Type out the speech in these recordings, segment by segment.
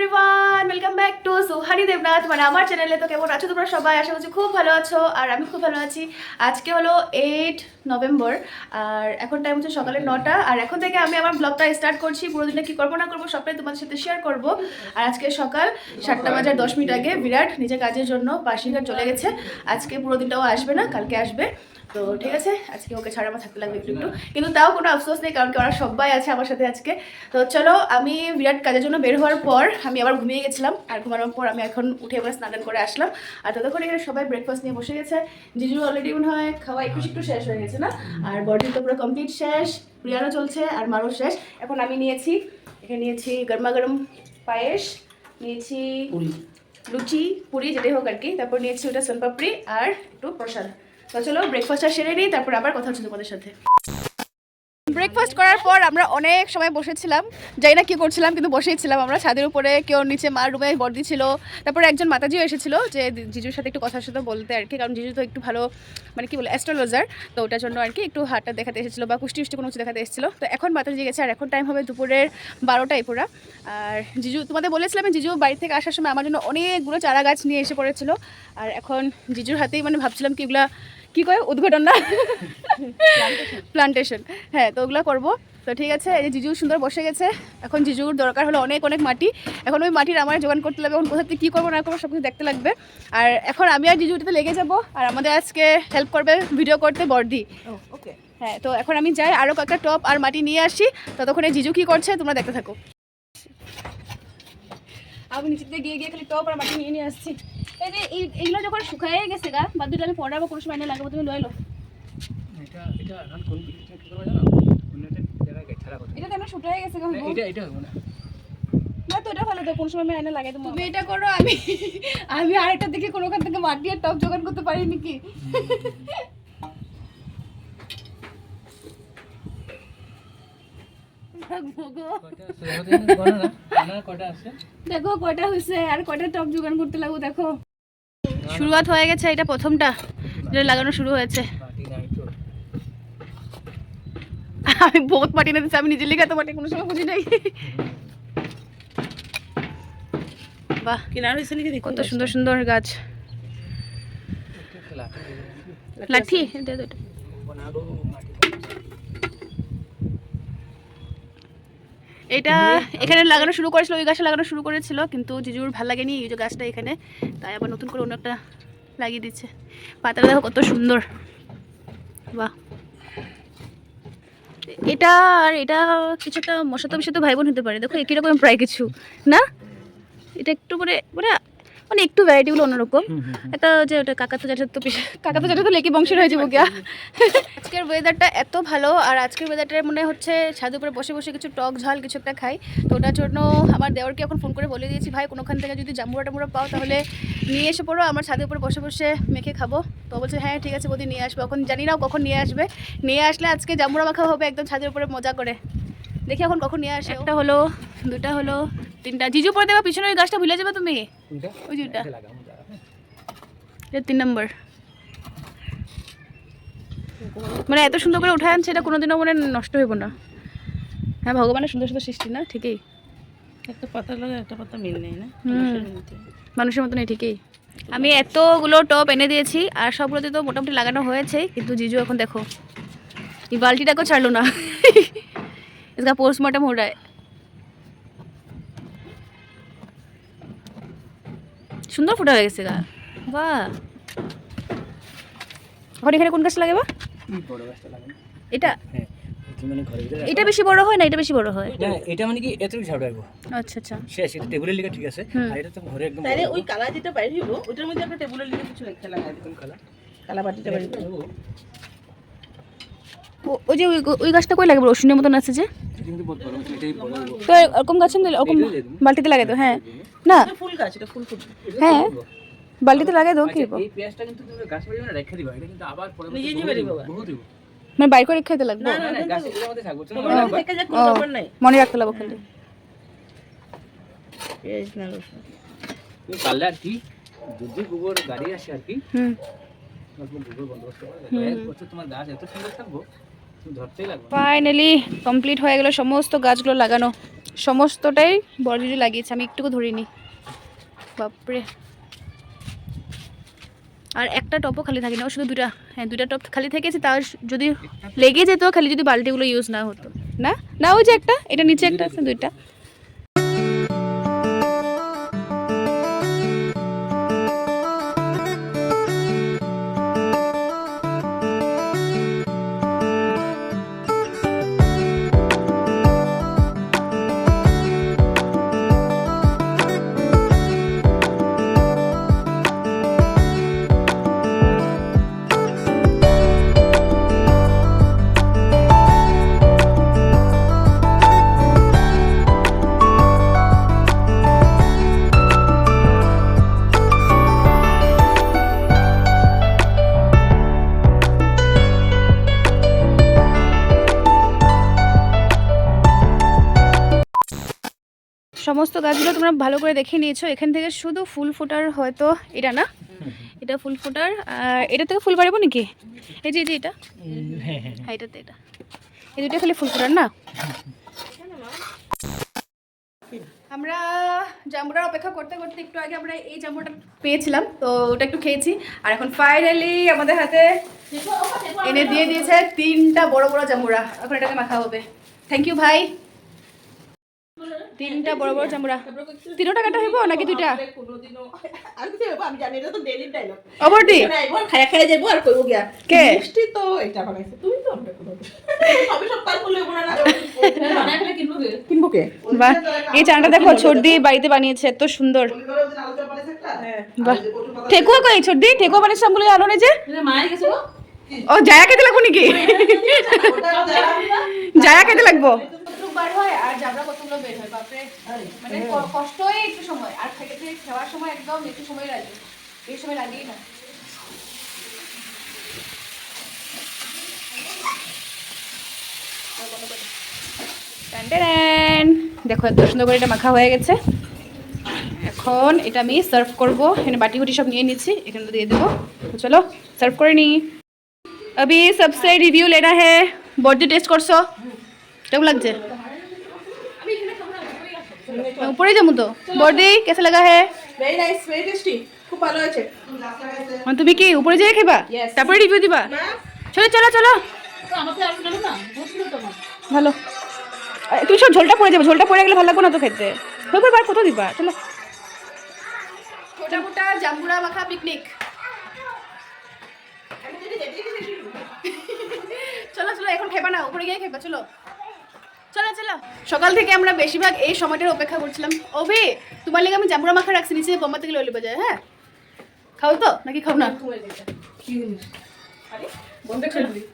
Everyone welcome back to Suhani Debnath মানে আমার চ্যানেলে তো কেমন আছো তোমরা সবাই? আশা করছি খুব ভালো আছো, আর আমি খুব ভালো আছি। আজকে হলো এইট নভেম্বর আর এখন টাইম হচ্ছে সকালে নটা। আর এখন থেকে আমি আমার ব্লগটা স্টার্ট করছি। পুরো দিনটা কী করব না করব সবটাই তোমাদের সাথে শেয়ার করব। আর আজকে সকাল সাতটা বাজার দশ মিনিট আগে বিরাট নিজের কাজের জন্য পার্সিঘাট চলে গেছে। আজকে পুরো দিনটাও আসবে না, কালকে আসবে। তো ঠিক আছে আজকে ওকে ছাড়া আমার থাকতে লাগবে একটু একটু কিন্তু তাও কোনো আফসোস নেই কারণ কি ওরা সবাই আছে আমার সাথে আজকে। তো চলো আমি বিরাট কাজের জন্য বের হওয়ার পর আমি আবার ঘুমিয়ে গেছিলাম আর ঘুমানোর পর আমি এখন উঠে এবার স্নান করে আসলাম। আর ততক্ষণ এখানে সবাই ব্রেকফাস্ট নিয়ে বসে গেছে। জিজু অলরেডি মনে হয় খাওয়া একটু একটু শেষ হয়ে গেছে না? আর বডি তো পুরো কমপ্লিট শেষ প্রিয়ারও চলছে আর মারও শেষ। এখন আমি নিয়েছি এখানে নিয়েছি গরমা গরম পায়েস নিয়েছি লুচি পুরি যেটাই হোক আর কি তারপর নিয়েছি ওটা সোনপাপড়ি আর একটু প্রসাদ। তো চলো ব্রেকফাস্টটা সেরে নিই, তারপর আবার কথা হচ্ছে তোমাদের সাথে। ব্রেকফাস্ট করার পর আমরা অনেক সময় বসেছিলাম। যাই না কী করছিলাম, কিন্তু বসেই ছিলাম আমরা ছাদের উপরে। কেউ নিচে মার রুমে বর্দি ছিল। তারপরে একজন মাতাজিও এসেছিল যে জিজুর সাথে একটু কথার সাথে বলতে আর কি, কারণ জিজু তো একটু ভালো মানে কি বলে অ্যাস্ট্রোলজার তো ওটার জন্য আর কি একটু হাটটা দেখাতে এসেছিল বা কুষ্টি উষ্টি কোনো কিছু দেখাতে এসেছিল। তো এখন মাতাজি গেছে, আর এখন টাইম হবে দুপুরের বারোটায় পুরা। আর জিজু, তোমাদের বলেছিলাম জিজু বাড়ি থেকে আসার সময় আমার জন্য অনেকগুলো চারা গাছ নিয়ে এসে পড়েছিল। আর এখন জিজুর হাতেই মানে ভাবছিলাম কি এগুলা কী কয়? উদ্ঘাটন না? প্লান্টেশন হ্যাঁ তো ওগুলো করব। তো ঠিক আছে এই যে জিজু সুন্দর বসে গেছে। এখন জিজুর দরকার হলো অনেক অনেক মাটি। এখন ওই মাটির আমার জোগান করতে লাগবে। এখন কোথা থেকে কী করব না করব সব কিছু দেখতে লাগবে। আর এখন আমি আর জিজু লেগে যাব। আর আমাদের আজকে হেল্প করবে ভিডিও করতে বর্দি। ওকে হ্যাঁ তো এখন আমি যাই আরও কয়েকটা টপ আর মাটি নিয়ে আসি। ততক্ষণে জিজু কী করছে তোমরা দেখতে থাকো। আমি নিচে দিয়ে গিয়ে গিয়ে খালি টপ আর মাটি নিয়ে নিয়ে আসছি। এই যে এই- এইগুলো যখন শুকায় গেছে গা বাদ দুটো আমি পড়াবো কোনো সময় লাগাবো তুমি লয়ে লো। এটা কোন জানো? তো আমার শুকায় গেছে গা না, এটা এটা হবে না। না তো এটা ভালো তো কোন সময় আমি এনে লাগাই দেবো তুমি এটা করো আমি আমি আরেকটা দিকে কোনোখান থেকে মাটি আর টপ জোগাড় করতে পারিনি কি কয়টা সহজে বলো না জানা কয়টা আছে দেখো কয়টা হয়েছে আর কয়টা টপ জোগাড় করতে লাগবো দেখো। শুরুয়াত হয়ে গেছে এটা প্রথমটা যেটা লাগানো শুরু হয়েছে। আমি বহুত মাটি না দিচ্ছি আমি নিজের লিখে তো মাটি কোনো সময় বুঝি নাই। বাহ কিনার হয়েছে নাকি কত সুন্দর সুন্দর গাছ। লাঠি দে দে, দে। বানাবো মাটি এটা এখানে লাগানো শুরু করেছিল ওই গাছটা লাগানো শুরু করেছিল কিন্তু জিজুর ভালো লাগেনি এই যে গাছটা এখানে তাই আবার নতুন করে অন্য একটা লাগিয়ে দিচ্ছে। পাতাটা দেখো কত সুন্দর। বাহ। এটা আর এটা কিছুটা মশাতো মশাতো তো ভাই বোন হতে পারে দেখো একই রকম প্রায় কিছু না? এটা একটু করে মানে মানে একটু ভ্যারাইটি ভ্যারাইটিগুলো অন্যরকম। একটা যে ওটা কাকাতো জ্যাঠা তো কাকাতো জ্যাঠা তো লেকি বংশের হয়ে যাব গিয়া আজকের ওয়েদারটা এত ভালো আর আজকের ওয়েদারটা মনে হচ্ছে ছাদ উপরে বসে বসে কিছু টক ঝাল কিছু একটা খাই। তো ওটার জন্য আমার দেওয়ারকে এখন ফোন করে বলে দিয়েছি ভাই কোনোখান থেকে যদি জাম্বুরা টাম্বুরা পাও তাহলে নিয়ে এসে পড়ো আমার ছাদের উপরে বসে বসে মেখে খাব। তো বলছে হ্যাঁ ঠিক আছে বদি নিয়ে আসব। এখন জানি না কখন নিয়ে আসবে। নিয়ে আসলে আজকে জাম্বুরা মাখা হবে একদম ছাদের উপরে মজা করে। দেখি এখন কখন নিয়ে আসে। একটা হলো দুটা হলো তিনটা। জিজু পরে দেবা পিছনে ওই গাছটা ভুলে যাবে তুমি। কোনটা ওই এটা তিন নম্বর। মানে এত সুন্দর করে উঠায় আনছে এটা কোনোদিনও মানে নষ্ট হইব না। হ্যাঁ ভগবানের সুন্দর সুন্দর সৃষ্টি না? ঠিকই। একটা পাতা লাগে একটা পাতা মিল নেই না? মানুষের। মানুষের মতনই ঠিকই। আমি এতগুলো টপ এনে দিয়েছি আর সবগুলোতে তো মোটামুটি লাগানো হয়েছে কিন্তু জিজু এখন দেখো এই বালতিটাকেও ছাড়লো না। इसका पोस्टमार्टम हो रहा है সুন্দর ফুটা হয়ে গেছে গা বাহ এখন এখানে কোন গাছ লাগাবা এই বড় গাছটা লাগাবো এটা হ্যাঁ এটা মানে ঘরে ভিতরে এটা বেশি বড় হয় না এটা বেশি বড় হয় না এটা মানে কি এতটুকু ঝাড় রাখবো আচ্ছা আচ্ছা শেষ এটা টেবিলের লিগে ঠিক আছে হুম। আর এটা তো ঘরে একদম তাইলে বড়। ওই কালা যেটা বাইরে হইব ওইটার মধ্যে একটা টেবিলের লিগে কিছু রেখে লাগাই দিতাম কোন কালা কালা বাটিটা বাইরে হইবো। ও- ওই যে ওই ওই গাছটা কই লাগাবো রসুনের মতন আছে যে? কিন্তু। তো এরকম গাছ না ওরকম। বালতিতে লাগাই দাও হ্যাঁ। না। ফুল গাছ এটা ফুল ফুল। হ্যাঁ। বালতিতে লাগাই দাও কি এই পেঁয়াজটা কিন্তু তুমি গাছ বাড়িবে না রেখে দিবা এটা কিন্তু আবার পরে নিজে নিজে বেরিয়ে যাবে। বহুত হইবো মানে বাইর করে খেতে লাগবে? না, না না গাছ এগুলোর মধ্যে থাকব তুমি মনে মনে রাখতে লাগবে খালি পেঁয়াজ না রসুন। তুমি পারলে আর কি যদি গোবর গাড়ি আসে আর কি গোবর বন্দোবস্ত করে। এক বছর তোমার গাছ এত সুন্দর থাকব ফাইনালি কমপ্লিট হয়ে গেল সমস্ত গাছগুলো লাগানো। সমস্তটাই বড়দিদি লাগিয়েছে আমি একটুকু ধরিনি। বাপরে। আর একটা টপও খালি থাকে না শুধু দুটা হ্যাঁ দুটা টপ খালি থেকেছে তার যদি লেগে যেত খালি যদি বালতিগুলো ইউজ না হতো। না? না ওই যে একটা এটা নিচে একটা আছে দুইটা। সমস্ত গাছগুলো তোমরা ভালো করে দেখে নিয়েছো। এখান থেকে শুধু ফুল ফোটার হয়তো এটা না, এটা ফুল ফোটার। এটা থেকে ফুল পারিব নাকি? এই যে এই যে এটা। হ্যাঁ এটাতে এটা। এই দুটো খালি ফুল ফোটার না? আমরা জাম্বুরার অপেক্ষা করতে করতে একটু আগে আমরা এই জাম্বুটা পেয়েছিলাম, তো ওটা একটু খেয়েছি। আর এখন ফাইনালি আমাদের হাতে এনে দিয়ে দিয়েছে তিনটা বড় বড় জাম্বুরা। এখন এটাকে মাখা হবে। থ্যাংক ইউ ভাই। তিনটা বড় বড় জাম্বুরা তিনটা কাটা হইব নাকি দুইটা? এবার খায়া খায়া যাব আর করব গিয়া কে? মিষ্টি তো এটা বানাইছে তুমি তো সবে করলে বোনা না বানাইলে কিনবো কে কিনবো কে? বাহ। এই চানাটা দেখো ছর্দি বাড়িতে বানিয়েছে এত সুন্দর। বাহ। ঠেকুয়া কই ছর্দি? ঠেকুয়া বানিয়েছে আমগুলো না যে? মায়ের গেছে ও জায়া খেতে লাগবো নাকি? জায়া খেতে লাগবো? বার হয় আর জাবরা কতগুলো বের হয় বাপরে মানে ক- কষ্টই একটু সময় আর খেতে খাওয়ার সময় একদম একটু সময় লাগে এই সময় লাগেই না টান টান। দেখো এত সুন্দর করে এটা মাখা হয়ে গেছে এখন এটা আমি সার্ভ করবো এখানে বাটি গুটি সব নিয়ে নিচ্ছি এখানে দিয়ে দেবো তো চলো সার্ভ করে নিই अभी सबसे रिव्यू लेना है बर्थडे टेस्ट করছো কেমন লাগছে? উপরে যাব তো। বর্দি কেসে লাগা হে? ভেরি নাইস ভেরি টেস্টি খুব ভালো হয়েছে। মানে তুমি কি উপরে যেয়ে খেবা? তারপরে রিভিউ দিবা? চলো চলো চলো। ভালো। তুমি সব ঝোলটা পড়ে যাবে ঝোলটা পড়ে গেলে ভালো লাগবে না তো খেতে? হবে বার কত দিবা চলো। ছোটা মোটা জাম্বুরা মাখা পিকনিক চলো চলো এখন খেবা না উপরে গিয়ে খেবা চলো। চলো চলো। সকাল থেকে আমরা বেশিরভাগ এই সময়টার অপেক্ষা করছিলাম। ওবে তোমার লেগে আমি জামুরা মাখা রাখছি, নিচে বোম্বা থেকে ললি বাজায় হ্যাঁ? খাও তো, নাকি খাও না?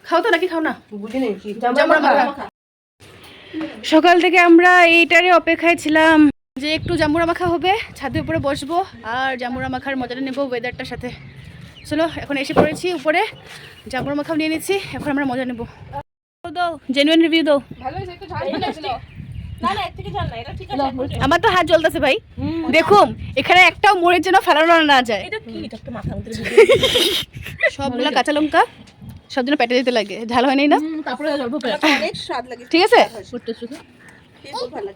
খাও তো, নাকি খাও না? জাম্বুরা মাখা। সকাল থেকে আমরা এইটারে অপেক্ষায় ছিলাম যে একটু জামুরা মাখা হবে, ছাদের উপরে বসবো আর জামুরা মাখার মজাটা নেব ওয়েদারটার সাথে। চলো, এখন এসে পড়েছি উপরে জাম্বুরা মাখাও নিয়ে নিচ্ছি, এখন আমরা মজা নেব। দাও জেনুইন রিভিউ দাও। ভালো হয়েছে একটু ঝাল না না থেকে ঝাল না এটা ঠিক আছে আমার তো হাত জ্বলতেছে ভাই। দেখুন এখানে একটাও মোড়ের জন্য ফেলানো না যায়। এটা কি? এটা মাথা মধ্যে সবগুলো কাঁচা লঙ্কা সব জন্য পেটে দিতে লাগে। ঝাল হয় নাই না? তারপরে অল্প অনেক স্বাদ লাগে। ঠিক আছে?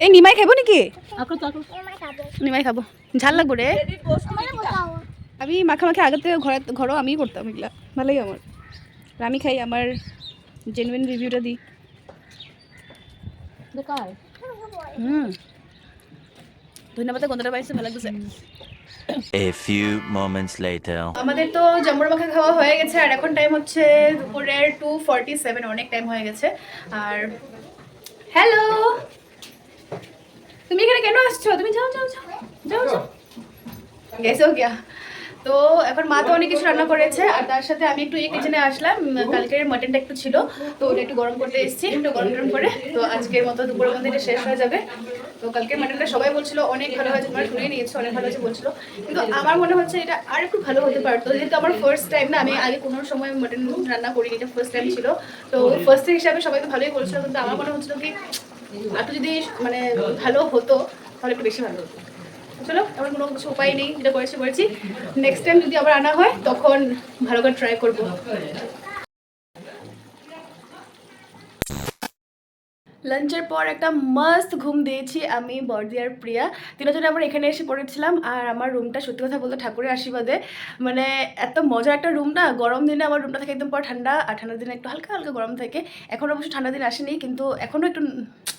এই নিমাই খাব নাকি? নিমাই খাব। ঝাল লাগবো রে। আমি মাখা মাখা আগে থেকে ঘরে ঘরেও আমিই করতাম এগুলা। ভালোই আমার। আমি খাই আমার জেনুইন রিভিউটা দিই। দেখায় হুম। ধন্যবাদ গন্ধটা পাইছে ভালো লাগছে A few moments later. আমাদের তো জাম্বুর মাখা খাওয়া হয়ে গেছে আর এখন টাইম হচ্ছে দুপুরের টু ফর্টি সেভেন অনেক টাইম হয়ে গেছে। আর হ্যালো তুমি এখানে কেন আসছো? তুমি যাও যাও যাও যাও যাও। গেছো গিয়া। তো এখন মা তো অনেক কিছু রান্না করেছে, আর তার সাথে আমি একটু এই কিচেনে আসলাম কালকের মাটনটা একটু ছিল, তো ওটা একটু গরম করতে এসেছি, একটু গরম গরম করে, তো আজকের মতো দুপুরের মধ্যে এটা শেষ হয়ে যাবে। তো কালকের মাটনটা সবাই বলছিল, অনেক ভালো হয়েছে, তোমরা শুনে নিয়েছো, অনেক ভালো হয়েছে, বলছিল। কিন্তু আমার মনে হচ্ছে এটা আর একটু ভালো হতে পারতো, যেহেতু আমার ফার্স্ট টাইম না, আমি আগে কোনো সময় মাটন রান্না করিনি, এটা ফার্স্ট টাইম ছিল। তো ফার্স্ট হিসাবে সবাই তো ভালোই বলছিল, কিন্তু আমার মনে হচ্ছিল কি, একটু যদি মানে ভালো হতো, তাহলে একটু বেশি ভালো হতো। চলো, আমার কোনো কিছু উপায় নেই যেটা করেছি করেছি। নেক্সট টাইম যদি আবার আনা হয়, তখন ভালো করে ট্রাই করব। লাঞ্চের পর একটা মাস্ত ঘুম দিয়েছি আমি, বর্দি আর প্রিয়া। তিনজনে আমরা এখানে এসে পড়েছিলাম আর আমার রুমটা সত্যি কথা বলতে ঠাকুরের আশীর্বাদে। মানে এত মজার একটা রুম না, গরম দিনে আমার রুমটা থাকে একদম পুরো ঠান্ডা আর ঠান্ডার দিনে একটু হালকা হালকা গরম থাকে। এখন অবশ্য ঠান্ডা দিন আসেনি কিন্তু এখনও একটু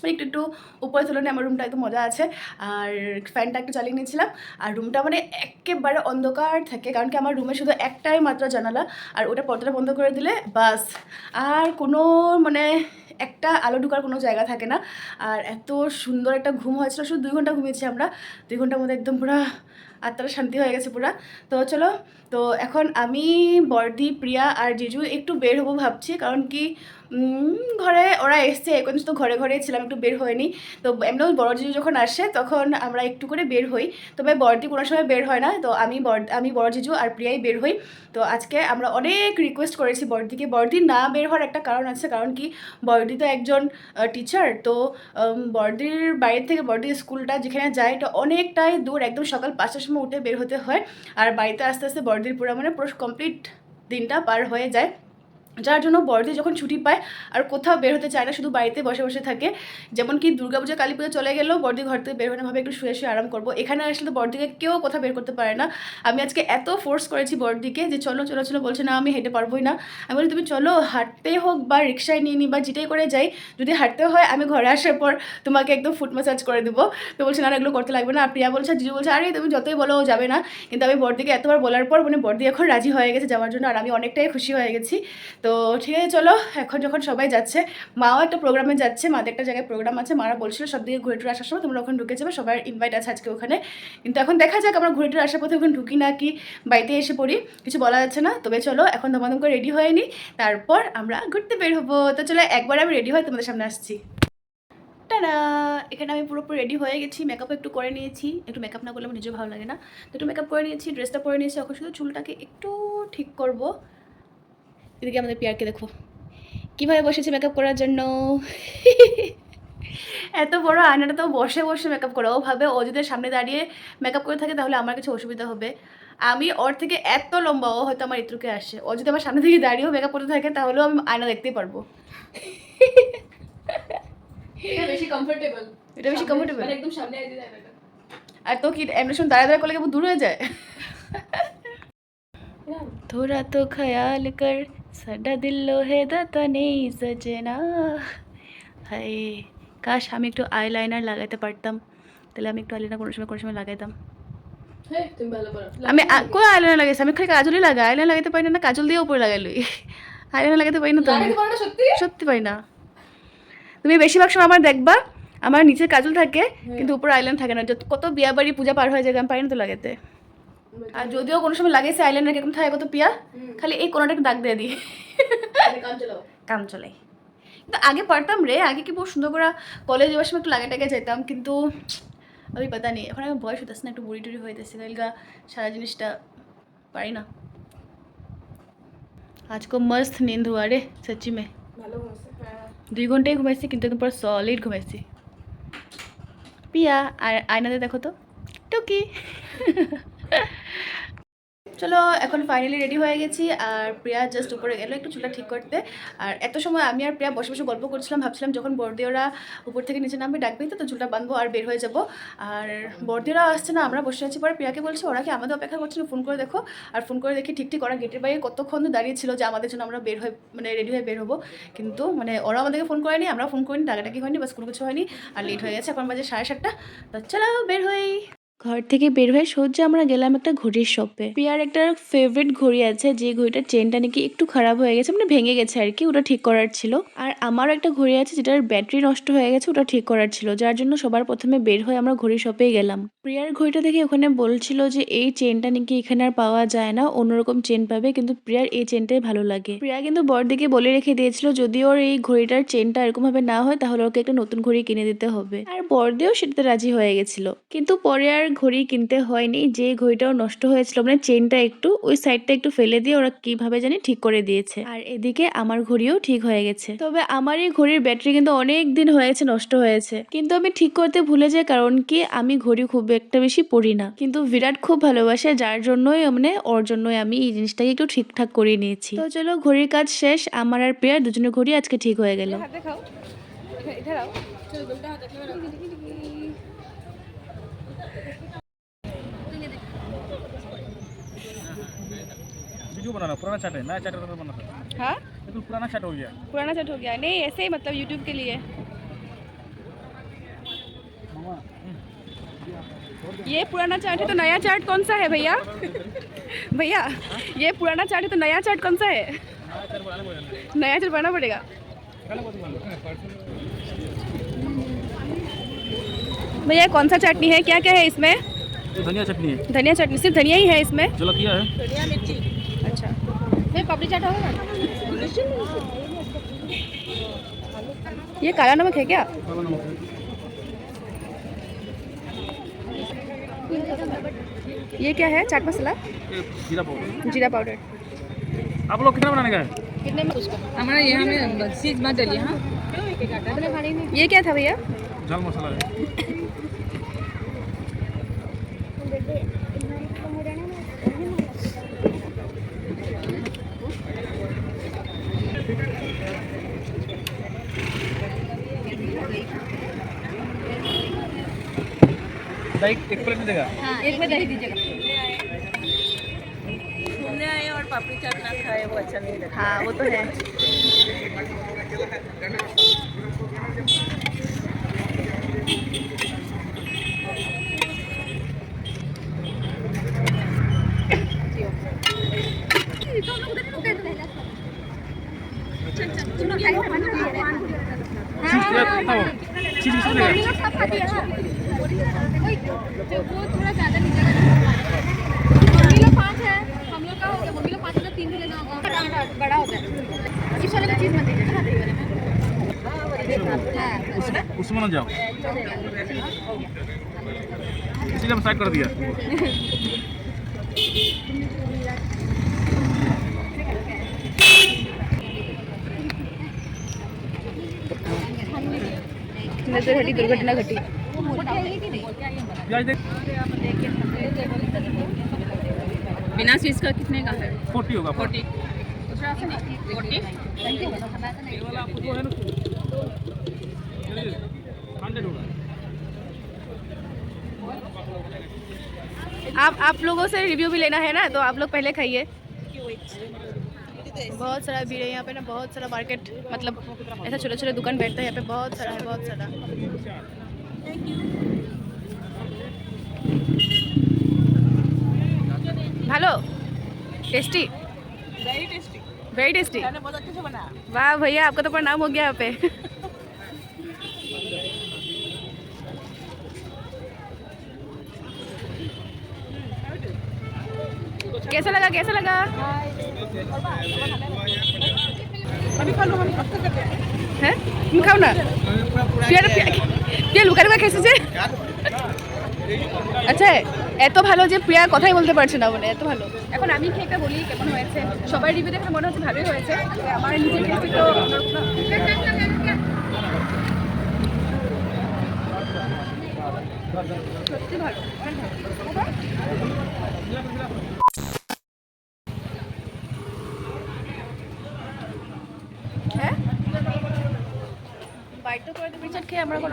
মানে একটু একটু উপরে তুলনায় আমার রুমটা একদম মজা আছে আর ফ্যানটা একটু চালিয়ে নিয়েছিলাম। আর রুমটা মানে একেবারে অন্ধকার থাকে কারণ কি আমার রুমে শুধু একটাই মাত্র জানালা আর ওটা পর্দাটা বন্ধ করে দিলে বাস। আর কোনো মানে একটা আলো ঢুকার কোনো জায়গা থাকে না। আর এত সুন্দর একটা ঘুম হয়েছিল, শুধু দুই ঘণ্টা ঘুমিয়েছি আমরা। দুই ঘণ্টার মধ্যে একদম পুরো আত্মারা শান্তি হয়ে গেছে পুরা। তো চলো, তো এখন আমি বর্দি, প্রিয়া আর জিজু একটু বের হব ভাবছি। কারণ কি ঘরে ওরা এসছে, এখন তো ঘরে ঘরে ছিলাম, একটু বের হয়নি। তো এমনিও বড় জিজু যখন আসে, তখন আমরা একটু করে বের হই। তবে বর্দি কোনো সময় বের হয় না, তো আমি বর আমি বড় জিজু আর প্রিয়াই বের হই। তো আজকে আমরা অনেক রিকোয়েস্ট করেছি বড়দিকে বর্দি না বের হওয়ার একটা কারণ আছে, কারণ কি? বর্দি তো একজন টিচার তো বড়দির বাড়ির থেকে বর্দির স্কুলটা যেখানে যায়, এটা অনেকটাই দূর, একদম সকাল পাঁচটার সময় উঠে বের হতে হয়। আর বাড়িতে আস্তে আস্তে বড়দির পুরো মানে পুরো কমপ্লিট দিনটা পার হয়ে যায়। যার জন্য বড়দি যখন ছুটি পায় আর কোথাও বের হতে চায় না, শুধু বাড়িতে বসে বসে থাকে। যেমন কি দুর্গাপূজা কালী পুজো চলে গেলেও বড়দি ঘর থেকে বের হয়ে ভাবে একটু শুয়ে শুয়ে আরাম করব। এখানে আসলে তো বড়দিকে কেউ কোথাও বের করতে পারে না। আমি আজকে এত ফোর্স করেছি বড়দিকে যে চলো চলো চলো বলছে, না, আমি হেঁটে পারবোই না। আমি বলি, তুমি চলো, হাঁটতেই হোক বা রিক্সায় নিয়ে নিই বা যেটাই করে যাই, যদি হাঁটতে হয় আমি ঘরে আসার পর তোমাকে একদম ফুট ম্যাসাজ করে দেবো। তো বলছে, না এগুলো করতে লাগবে না। প্রিয়া বলছে, জিজু বলছে, আরে, তুমি যতই বলো যাবে না। কিন্তু আমি বড়দিকে এতবার বলার পর মানে বড়দি এখন রাজি হয়ে গেছে যাওয়ার জন্য আর আমি অনেকটাই খুশি হয়ে গেছি। তো ঠিক আছে, চলো। এখন যখন সবাই যাচ্ছে, মাও একটা প্রোগ্রামে যাচ্ছে, মাদের একটা জায়গায় প্রোগ্রাম আছে, মারা বলছিল সব দিকে ঘুরে টুরে আসার সময় তোমরা ওখানে ঢুকে যাবে, সবার ইনভাইট আছে আজকে ওখানে। কিন্তু এখন দেখা যাক আমরা ঘুরে টুরে আসার পথে ওখানে ঢুকি না কি, বাড়িতে এসে পড়ি, কিছু বলা যাচ্ছে না। তবে চলো, এখন দমাদম করে রেডি হয়ে নিই তারপর আমরা ঘুরতে বের হব। তো চলো, একবার আমি রেডি হয়ে তোমাদের সামনে আসছি। এখানে আমি পুরোপুরি রেডি হয়ে গেছি মেকআপ একটু করে নিয়েছি, একটু মেকআপ না করলে আমার নিজেও ভালো লাগে না। তো একটু মেকআপ করে নিয়েছি ড্রেসটা পরে নিয়েছি শুধু চুলটাকে একটু ঠিক করব। এদিকে আমাদের পিয়ারকে দেখো কীভাবে বসেছি মেকআপ করার জন্য এত বড় আয়নাটা তো বসে বসে মেকআপ করে ও ভাবে ও যদি সামনে দাঁড়িয়ে মেকআপ করে থাকে তাহলে আমার কিছু অসুবিধা হবে আমি ওর থেকে এত লম্বা ও হয়তো আমার ইত্রুকে আসে ও যদি আমার সামনে থেকে দাঁড়িয়েও মেকআপ করতে থাকে তাহলেও আমি আয়না দেখতেই পারবো এটা বেশি কমফোর্টেবল এটা বেশি comfortable? একদম সামনে আইতে যায় না আর তো কি এমনি সময় দাঁড়া দাঁড়া করলে কেমন দূর হয়ে যায় थोड़ा तो ख्याल कर ਸਾਡਾ ਦਿਲ ਲੋਹੇ ਦਾ ਤਾਂ ਨਹੀਂ কাশ আমি একটু আইলাইনার লাগাইতে পারতাম তাহলে আমি একটু আইলাইনার কোনো সময় কোনো সময় লাগাইতাম আমি কই আইলাইনার লাগাইছি আমি খালি কাজলই লাগা আইলাইন লাগাইতে পারি না কাজল দিয়ে উপরে লাগাইলই আইলাইনার লাগাতে পারি না তো সত্যি পারি না তুমি বেশিরভাগ সময় আমার দেখবা আমার নিচে কাজল থাকে কিন্তু উপরে আইলাইন থাকে না যত কত বিয়া বাড়ি পূজা পার হয়ে যায় আমি পারি না তো লাগাতে আর যদিও কোনো সময় লাগাইছে আইল্যান্ডার কীরকম থাকে কত পিয়া খালি এই কোনোটাকে দাগ দিয়ে দিয়ে কাম চলাই। কিন্তু আগে পারতাম রে আগে কি বহু সুন্দর করে কলেজ যাওয়ার সময় একটু লাগে টাগে যেতাম কিন্তু আমি পাতা নেই। এখন আমি বয়স হতেছে না একটু বুড়ি টুড়ি হইতেছে গা সারা জিনিসটা পারি না। আজকে মস্ত নিন্দ হুয়া রে সচি মে দুই ঘন্টাই ঘুমাইছি কিন্তু একদম পুরো সলিড ঘুমাইছি। পিয়া আর আয়নাতে দেখো তো টুকি। চলো, এখন ফাইনালি রেডি হয়ে গেছি। আর প্রিয়া জাস্ট উপরে গেলো একটু চুলটা ঠিক করতে। আর এত সময় আমি আর প্রিয়া বসে বসে গল্প করছিলাম, ভাবছিলাম যখন বর্দি ওরা উপর থেকে নিচে নামবে ডাকবেই তো চুলটা বাঁধবো আর বের হয়ে যাব। আর বর্দিরা আসছে না, আমরা বসে আছি। পরে প্রিয়াকে বলছি, ওরা কি আমাদের অপেক্ষা করছে ফোন করে দেখো। আর ফোন করে দেখি ঠিক ঠিক ওরা গেটের বাইরে কতক্ষণ দাঁড়িয়ে ছিল যে আমাদের জন্য আমরা বের হয়ে মানে রেডি হয়ে বের হব। কিন্তু মানে ওরা আমাদেরকে ফোন করেনি আমরা ফোন করিনি টাকাটাকি হয়নি বাস কোনো কিছু হয়নি। আর লেট হয়ে গেছে, এখন বাজে সাড়ে সাতটা। তো চলো, বের হই। ঘর থেকে বের হয়ে সোজা আমরা গেলাম একটা ঘড়ির শপে। পিয়ার একটা ফেভারিট ঘড়ি আছে, যে ঘড়িটার চেনটা নাকি একটু খারাপ হয়ে গেছে মানে ভেঙে গেছে আর কি, ওটা ঠিক করার ছিল। আর আমারও একটা ঘড়ি আছে যেটার ব্যাটারি নষ্ট হয়ে গেছে, ওটা ঠিক করার ছিল, যার জন্য সবার প্রথমে বের হয়ে আমরা ঘড়ি শপে গেলাম। প্রিয়ার ঘড়িটা দেখে ওখানে বলছিল যে, এই চেনটা নাকি এখানে আর পাওয়া যায় না, অন্যরকম চেন পাবে, কিন্তু প্রিয়ার এই চেনটাই ভালো লাগে। প্রিয়া কিন্তু বড়দিকে বলে রেখে দিয়েছিল যদি ওর এই ঘড়িটার চেনটা এরকম ভাবে না হয়, তাহলে ওকে একটা নতুন ঘড়ি কিনে দিতে হবে। আর বড়দিও সেটাতে রাজি হয়ে গেছিল। কিন্তু পরে আর ঘড়ি কিনতে হয়নি যে ঘড়িটাও নষ্ট হয়েছিল মানে চেনটা একটু, ওই সাইডটা একটু ফেলে দিয়ে ওরা কীভাবে জানি ঠিক করে দিয়েছে। আর এদিকে আমার ঘড়িও ঠিক হয়ে গেছে। তবে আমার এই ঘড়ির ব্যাটারি কিন্তু অনেক দিন হয়েছে, নষ্ট হয়েছে। কিন্তু আমি ঠিক করতে ভুলে যাই কারণ কি, আমি ঘড়ি খুব একটা বেশি পড়ি না। কিন্তু বিরাট খুব ভালোবাসে, যার জন্যই মানে ওর জন্যই আমি এই জিনিসটাকে একটু ঠিকঠাক করে নিয়েছি। তো চলো, ঘড়ির কাজ শেষ, আমার আর প্রিয়ার দুজনের ঘড়ি আজকে ঠিক হয়ে গেল। वीडियो बनाना पुराना चाट है नया चाट का बनाना। हाँ? बिल्कुल पुराना चाट हो गया। पुराना सेट हो गया। नहीं ऐसे ही मतलब यूट्यूब के लिए। ये पुराना चाट है तो नया चाट कौन सा है भैया? भैया ये पुराना चाट है तो नया चाट कौन सा है? नया चाट बनाना पड़ेगा। भैया कौन सा चटनी है? क्या क्या है इसमें? धनिया चटनी है। धनिया चटनी सिर्फ़ धनिया ही है इसमें? जलकिया है। अच्छा। नहीं पापड़ी चाट होगा ये काला नमक है क्या? काला नमक है। ये क्या है? चाट मसाला? जीरा पाउडर। जीरा पाउडर। आप लोग कितना बनाने का है कितने में? हमारा यहाँ में चीज़ मत डालिए हाँ। ये क्या था भैया? जल मसाला है। दही एक प्लेट में देगा? एक में दही दीजिएगा। घूमने आए और पापड़ी चाट ना खाए वो अच्छा नहीं लगता। हाँ वो तो है। चीज़ क्या कितना हो चीज़ कितना देगा बड़ा होता है इस वाले में चीज़ मत दीजिएगा ना दही वाले में हाँ उस उसमें ना जाओ इसीलिए हम साइड कर दिया। नज़र दुर्घटना घटी। बिना चीज़ का कितने का है? फोर्टी होगा। फोर्टी। फोर्टी ये वाला आपको जो है ना हंड्रेड होगा आप आप लोगों से रिव्यू भी लेना है ना तो आप लोग पहले खाइए। बहुत सारा भीड़ है यहाँ पे ना बहुत सारा मार्केट मतलब ऐसा छोटे छोटे दुकान बैठता है यहाँ पे बहुत सारा है बहुत सारा। ভালো tasty very tasty very tasty बहुत अच्छे से बनाया। वाह भैया आपका तो प्रणाम हो गया यहाँ पे। कैसा लगा कैसा लगा अभी कल हम पक्का करते हैं হ্যাঁ তুমি খাও না পিয়ার পিয়া লুকা লুকা খেয়েছে যে আচ্ছা এত ভালো যে প্রিয়া কথাই বলতে পারছে না বলে এত ভালো এখন আমি খেয়ে একটা বলি কেমন হয়েছে সবাই রিভিউ দেখে মনে হচ্ছে ভালোই হয়েছে তবে আমার নিজের টেস্টে তো সত্যি ভালো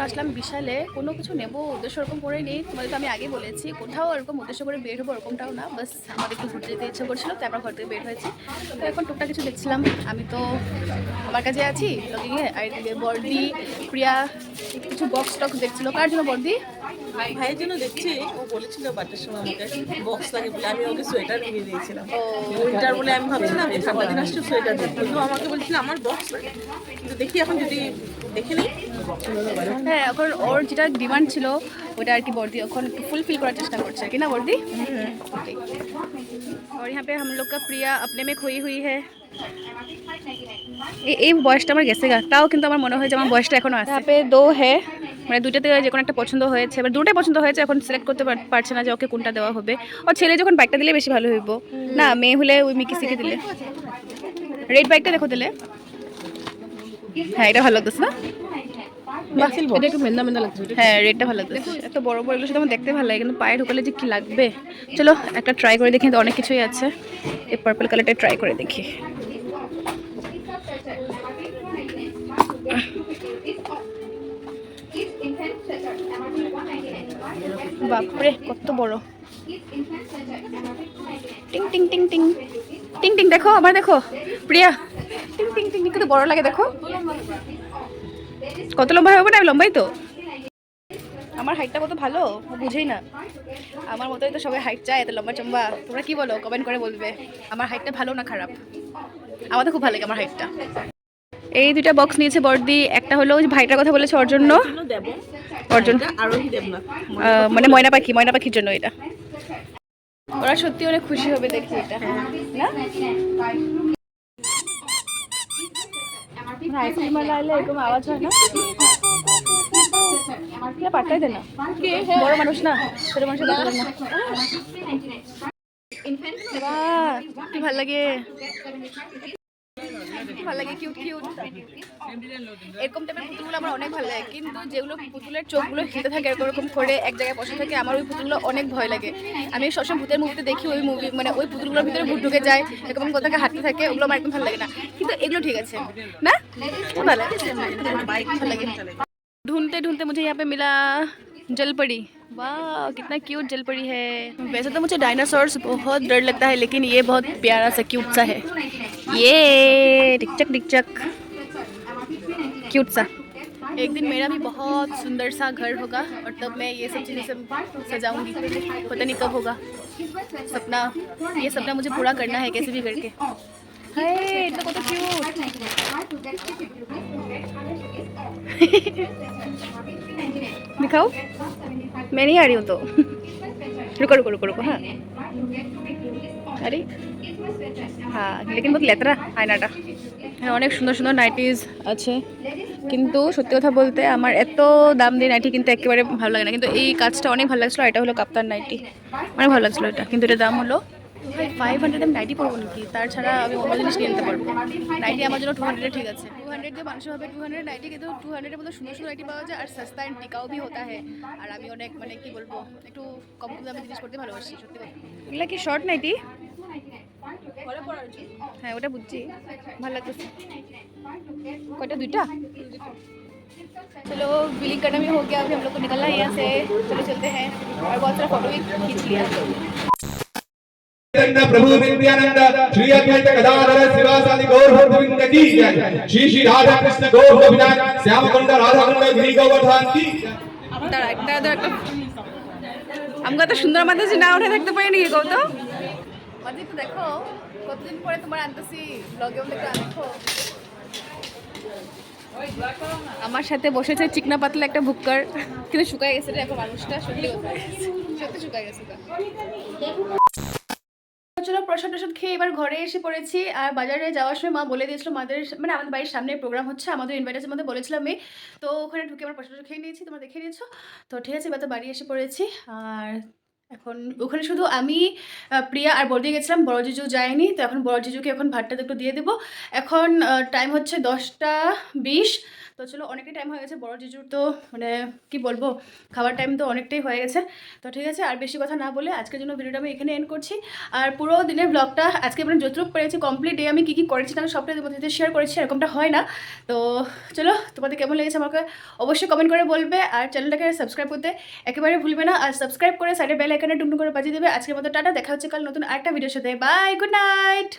আসলাম বিশালে কোনো কিছু নেব উদ্দেশ্য ওরকম করে নেই। তোমাদের তো আমি আগে বলেছি কোথাও এরকম উদ্দেশ্য করে বের হব ওরকমটাও না। বাস আমাদের একটু ঘুরতে যেতে ইচ্ছে করছিল তাই আমরা ঘর থেকে বের হয়েছি। তো এখন টুকটাক কিছু দেখছিলাম। আমি তো আমার কাছে আছি লগিংয়ে আর এদিকে বর্দি প্রিয়া কিছু বক্স টক্স দেখছিল। কার জন্য বর্দি? ভাইয়ের জন্য দেখছি ও বলেছিল বার্থডের সময় আমাকে বক্স লাগে বলে আমি ওকে সোয়েটার কিনে দিয়েছিলাম। উইন্টার বলে আমি ভাবছিলাম ঠান্ডা দিন আসছে সোয়েটার দিই কিন্তু আমাকে বলছিল আমার বক্স লাগে কিন্তু দেখি এখন যদি দেখে নিই হ্যাঁ এখন ওর যেটা ডিমান্ড ছিল ওটা আর কি বর্দি এখন ফুলফিল করার চেষ্টা করছে। কি না বর্দি? और यहाँ पे हम लोग প্রিয়া अपने में खोई हुई है। এই বয়সটা আমার গেছে গা। তাও কিন্তু আমার মনে হয় যে আমার বয়সটা এখনও আছে। তাপে দো হে মানে দুইটাতে যে কোনো একটা পছন্দ হয়েছে। এবার দুটাই পছন্দ হয়েছে এখন সিলেক্ট করতে পারছে না যে ওকে কোনটা দেওয়া হবে। ও ছেলে যখন বাইকটা দিলে বেশি ভালো হইব। না মেয়ে হলে ওই মিকি শিখে দিলে। রেড বাইকটা দেখো দিলে। হ্যাঁ এটা ভালো লাগতেছে না? হ্যাঁ রেডটা ভালো লাগছে। এত বড় বড় দেখতে ভালো লাগে কিন্তু পায়ে যে কি লাগবে? চলো একটা ট্রাই করে দেখি অনেক কিছুই আছে। এই কালারটা ট্রাই করে দেখি। বাপরে কত বড়। টিং টিং টিং টিং। টিং টিং দেখো আবার দেখো। প্রিয়া। টিং টিং টিং কত বড় লাগে দেখো। কত লম্বা হবে আমি লম্বাই তো। আমার হাইটটা কত ভালো? বুঝেই না। আমার মতোই তো সবাই হাইট চায় এত লম্বা চম্বা। তোমরা কি বলো? কমেন্ট করে বলবে। আমার হাইটটা ভালো না খারাপ? আমার তো খুব ভালো লাগে আমার হাইটটা এই দুইটা বক্স নিয়েছে বর্দি। একটা হলো ভাইটার কথা বলেছে ওর জন্য আহ, মানে ময়না পাখি ময়না পাখির জন্য এটা। ওরা সত্যি অনেক খুশি হবে দেখি এটা। না? আইসক্রিম লাইলে এরকম আওয়াজ হয় না? পাঠাই দে না। বড় মানুষ না ছোট মানুষ না। কি ভালো লাগে। ভাল লাগে কিউট কিউট এরকম টাইপের পুতুলগুলো আমার অনেক ভালো লাগে কিন্তু যেগুলো পুতুলের চোখগুলো হেঁটে থাকে এরকম এরকম করে এক জায়গায় বসে থাকে আমার ওই পুতুলগুলো অনেক ভয় লাগে আমি সবসময় ভূতের মুভিতে দেখি ওই মুভি মানে ওই পুতুলগুলোর ভিতরে ভূত ঢুকে যায় এরকম কোথাকে হাঁটতে থাকে ওগুলো আমার একদম ভালো লাগে না কিন্তু এগুলো ঠিক আছে না ভালো লাগে ভালো লাগে ढूंढते ढूंढते मुझे यहाँ पे मिला जलपरी वाह कितना क्यूट जलपरी है वैसे तो मुझे डायनासोर्स बहुत डर लगता है लेकिन ये बहुत प्यारा सा क्यूट सा है ये टिकचक टिकचक क्यूट सा। एक दिन मेरा भी बहुत सुंदर सा घर होगा और तब मैं ये सब चीज़ें सब सजाऊँगी। पता नहीं कब होगा। सपना ये सपना मुझे पूरा करना है कैसे भी करके। हाय इतना कत क्यूट दिखाओ। मैं नहीं आ रही हूँ तो। रुको रुको रुको रुको हाँ। अरे হ্যাঁ লেকিন বহুত লেতরা আয়নাটা। হ্যাঁ অনেক সুন্দর সুন্দর নাইটিস আছে। কিন্তু সত্যি কথা বলতে আমার এত দাম দিয়ে নাইটি কিন্তু একেবারে ভালো লাগে না। কিন্তু এই কাজটা অনেক ভালো লাগছিল, আর এটা হলো কাপ্তান নাইটি। অনেক ভালো লাগছিল এটা। কিন্তু এটার দাম হলো ফাইভ হান্ড্রেড আমি নাইটি পরবো নাকি তাছাড়া আমি অন্য জিনিস কিনে নিতে পারবো নাইটি আমার জন্য টু হান্ড্রেডে ঠিক আছে টু হান্ড্রেড দিয়ে মানুষ হবে টু হান্ড্রেড নাইটি কিন্তু টু হান্ড্রেডের মধ্যে সুন্দর সুন্দর নাইটি পাওয়া যায় আর সস্তা অ্যান্ড টিকাও ভি হতা হয় আর আমি অনেক মানে কি বলবো একটু কম কম দামে জিনিস করতে ভালোবাসি সত্যি কথা এগুলা কি শর্ট নাইটি হ্যাঁ ওটা বুঝছি ভালো লাগতেছে কয়টা দুইটা चलो बिलिंग करना भी हो गया अभी हम लोग को निकलना है यहाँ से चलो चलते हैं और बहुत सारा फोटो भी खींच लिया चैतन्य प्रभु नित्यानंद श्री अद्वैत गदाधर शिवासादि गौर भक्तवृंद की जय श्री श्री राधा कृष्ण गौर गोपीनाथ श्याम कुंड राधा कुंड गिरी गोवर्धन की जय। দাঁড়া একটা দাঁড়া একটা আমাকে তো সুন্দর মাতাজি না উঠে থাকতে পারি নাকি কত মাঝে একটু দেখো কতদিন পরে তোমার আনতেছি ব্লগে একটু দেখো আমার সাথে বসেছে চিকনা পাতলা একটা ভুক্কার কিন্তু শুকায় গেছে রে এখন মানুষটা সত্যি কথা সত্যি শুকায় গেছে গা। চলো প্রসাদ টসাদ খেয়ে এবার ঘরে এসে পড়েছি। আর বাজারে যাওয়ার সময় মা বলে দিয়েছিল, মাদের মানে আমাদের বাড়ির সামনে প্রোগ্রাম হচ্ছে, আমাদের ইনভাইটার্সের মধ্যে বলেছিলাম আমি। তো ওখানে ঢুকে আমার প্রসাদ খেয়ে নিয়েছি, তোমরা দেখে নিয়েছো। তো ঠিক আছে, এবার তো বাড়ি এসে পড়েছি। আর এখন ওখানে শুধু আমি প্রিয়া আর বড়দি গেছিলাম বড় জিজু যায়নি, তো এখন বড় জিজুকে এখন ভাতটা একটু দিয়ে দেবো। এখন টাইম হচ্ছে দশটা বিশ, তো চলো অনেকটাই টাইম হয়ে গেছে বড় জিজুর তো মানে কি বলব খাবার টাইম তো অনেকটাই হয়ে গেছে। তো ঠিক আছে, আর বেশি কথা না বলে আজকের জন্য ভিডিওটা আমি এখানে এন্ড করছি। আর পুরো দিনের ব্লগটা আজকে মানে যতটুকু পেরেছি কমপ্লিট ডে আমি কী কী করেছি আমি সবটাই তোমাদের সাথে শেয়ার করেছি, এরকমটা হয় না। তো চলো, তোমাদের কেমন লেগেছে আমাকে অবশ্যই কমেন্ট করে বলবে, আর চ্যানেলটাকে সাবস্ক্রাইব করতে একেবারে ভুলবে না, আর সাবস্ক্রাইব করে সাইডে বেল আইকনে টুকটুক করে বাজিয়ে দেবে। আজকের মতো টাটা, দেখা হচ্ছে কাল নতুন আরেকটা ভিডিওর সাথে। Bye good night